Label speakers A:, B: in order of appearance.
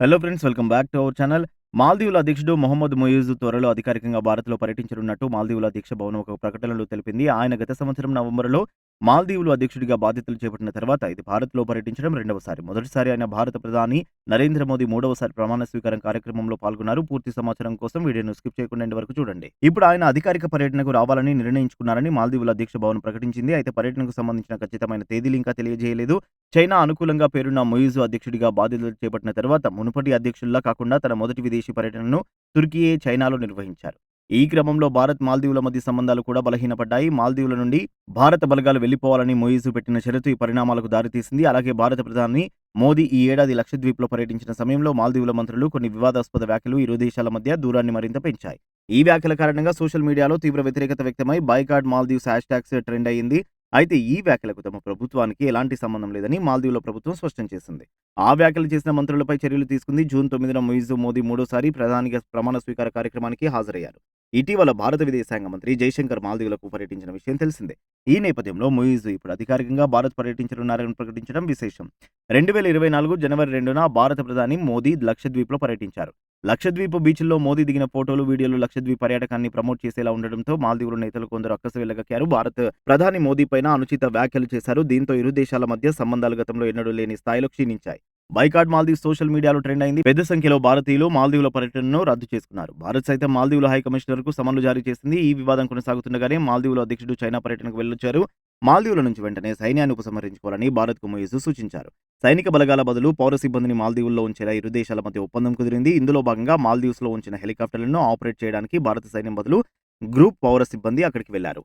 A: Hello friends welcome back to our channel మాల్దీవుల అధ్యక్షుడు మొహమ్మద్ మొయూజ్ త్వరలో అధికారికంగా భారత్లో పర్యటించనున్నట్టు మాల్దీవుల అధ్యక్ష భవనం ఒక ప్రకటనలో తెలిపింది. ఆయన గత సంవత్సరం నవంబర్లో మాల్దీవులు అధ్యక్షుడిగా బాధ్యతలు చేపట్టిన తర్వాత ఇది భారత్లో పర్యటించడం రెండవసారి. మొదటిసారి ఆయన భారత ప్రధాని నరేంద్ర మోదీ మూడవసారి ప్రమాణ స్వీకారం కార్యక్రమంలో పాల్గొన్నారు. పూర్తి సమాచారం కోసం వీడియోను స్కిప్ చేయకుండా వరకు చూడండి. ఇప్పుడు ఆయన అధికారిక పర్యటనకు రావాలని నిర్ణయించుకున్నారని మాల్దీవుల అధ్యక్ష భవన్ ప్రకటించింది. అయితే పర్యటనకు సంబంధించిన ఖచ్చితమైన తేదీలు ఇంకా తెలియజేయలేదు. చైనా అనుకూలంగా పేరున్న మొయిజు అధ్యక్షుడిగా బాధ్యతలు చేపట్టిన తర్వాత మునుపటి అధ్యక్షుల్లా కాకుండా తన మొదటి విదేశీ పర్యటనను తుర్కీయే చైనాలో నిర్వహించారు. ఈ క్రమంలో భారత్ మాల్దీవుల మధ్య సంబంధాలు కూడా బలహీనపడ్డాయి. మాల్దీవుల నుండి భారత బలగాలు వెళ్ళిపోవాలని మొయిజు పెట్టిన షరతు ఈ పరిణామాలకు దారితీసింది. అలాగే భారత ప్రధాని మోదీ ఈ ఏడాది లక్షద్వీప్లో పర్యటించిన సమయంలో మాల్దీవుల మంత్రులు కొన్ని వివాదాస్పద వ్యాఖ్యలు ఇరు దేశాల మధ్య దూరాన్ని మరింత పెంచాయి. ఈ వ్యాఖ్యల కారణంగా సోషల్ మీడియాలో తీవ్ర వ్యతిరేకత వ్యక్తమై boycott Maldives hashtags trend అయింది అయితే ఈ వ్యాఖ్యలకు తమ ప్రభుత్వానికి ఎలాంటి సంబంధం లేదని మాల్దీవుల ప్రభుత్వం స్పష్టం చేసింది. ఆ వ్యాఖ్యలు చేసిన మంత్రులపై చర్యలు తీసుకుంది జూన్ తొమ్మిదిన మొయిజు మోదీ మూడోసారి ప్రధానిగా ప్రమాణ స్వీకార కార్యక్రమానికి హాజరయ్యారు. ఇటీవల భారత విదేశాంగ మంత్రి జైశంకర్ మాల్దీవులకు పర్యటించిన విషయం తెలిసిందే. ఈ నేపథ్యంలో మొయిజు ఇప్పుడు అధికారికంగా భారత్ పర్యటించనున్నారని ప్రకటించడం విశేషం. రెండు వేల ఇరవై నాలుగు జనవరి రెండున భారత ప్రధాని మోదీ లక్షద్వీప్లో పర్యటించారు. లక్షద్వీప్ బీచ్లో మోదీ దిగిన ఫోటోలు వీడియోలు లక్షద్వీప్ పర్యాటకాన్ని ప్రమోట్ చేసేలా ఉండడంతో మాల్దీవుల నేతలు కొందరు అక్కసు వెళ్ళగక్కారు భారత్ ప్రధాని మోదీ పైన అనుచిత వ్యాఖ్యలు చేశారు. దీంతో ఇరు దేశాల మధ్య సంబంధాలు గతంలో ఎన్నడూ లేని స్థాయిలో క్షీణించాయి. బైకాట్ మాల్దీవ్ సోషల్ మీడియాలో ట్రెండ్ అయింది. పెద్ద సంఖ్యలో భారతీయులు మాల్దీవుల పర్యటనను రద్దు చేసుకున్నారు. భారత్ సైతం మాల్దీవుల హై కమిషనర్కు సమన్లు జారీ చేసింది. ఈ వివాదం కొనసాగుతుండగానే మాల్దీవుల అధ్యక్షుడు చైనా పర్యటనకు వెళ్ళొచ్చారు. మాల్దీవుల నుంచి వెంటనే సైన్యాన్ని ఉపసంహరించుకోవాలని భారత్కు మొయిజు సూచించారు. సైనిక బలగాల బదులు పౌర సిబ్బందిని మాల్దీవుల్లో ఉంచేలా ఇరు దేశాల మధ్య ఒప్పందం కుదిరింది. ఇందులో భాగంగా మాల్దీవ్స్లో ఉంచిన హెలికాప్టర్లను ఆపరేట్ చేయడానికి భారత సైన్యం బదులు గ్రూప్ పౌర సిబ్బంది అక్కడికి వెళ్ళారు